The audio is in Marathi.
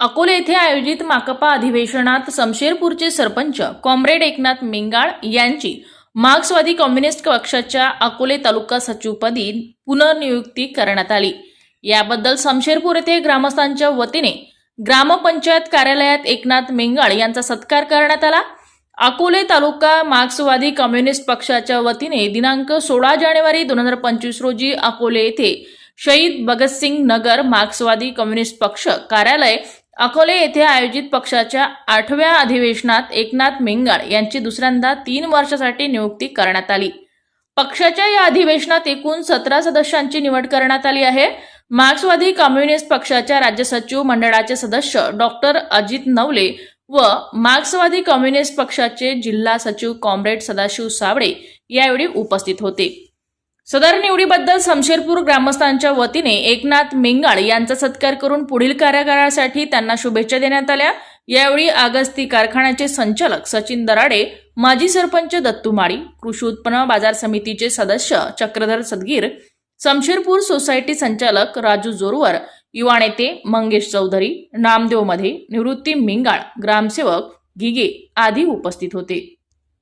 अकोले येथे आयोजित माकपा अधिवेशनात समशेरपूरचे सरपंच कॉम्रेड एकनाथ मिंगाळ यांची मार्क्सवादी कम्युनिस्ट पक्षाच्या अकोले तालुका सचिवपदी पुनर्नियुक्ती करण्यात आली. याबद्दल समशेरपूर येथे ग्रामस्थांच्या वतीने ग्रामपंचायत कार्यालयात एकनाथ मिंगाळ यांचा सत्कार करण्यात आला. अकोले तालुका मार्क्सवादी कम्युनिस्ट पक्षाच्या वतीने दिनांक सोळा जानेवारी दोन हजार पंचवीस रोजी अकोले येथे शहीद भगतसिंग नगर मार्क्सवादी कम्युनिस्ट पक्ष कार्यालय अकोले येथे आयोजित पक्षाच्या आठव्या अधिवेशनात एकनाथ मिंगाळ यांची दुसऱ्यांदा तीन वर्षासाठी नियुक्ती करण्यात आली. पक्षाच्या या अधिवेशनात एकूण सतरा सदस्यांची निवड करण्यात आली आहे. मार्क्सवादी कम्युनिस्ट पक्षाच्या राज्य सचिव मंडळाचे सदस्य डॉक्टर अजित नवले व मार्क्सवादी कम्युनिस्ट पक्षाचे जिल्हा सचिव कॉम्रेड सदाशिव सावळे यावेळी उपस्थित होते. सदर निवडीबद्दल समशेरपूर ग्रामस्थांच्या वतीने एकनाथ मिंगाळ यांचा सत्कार करून पुढील कार्यकाळासाठी त्यांना शुभेच्छा देण्यात आल्या. यावेळी आगस्ती कारखान्याचे संचालक सचिन दराडे माजी सरपंच दत्तू माळी कृषी उत्पन्न बाजार समितीचे सदस्य चक्रधर सदगीर समशेरपूर सोसायटी संचालक राजू जोरवर युवा नेते मंगेश चौधरी नामदेवमध्ये निवृत्ती मिंगाळ ग्रामसेवक घिगे आदी उपस्थित होते.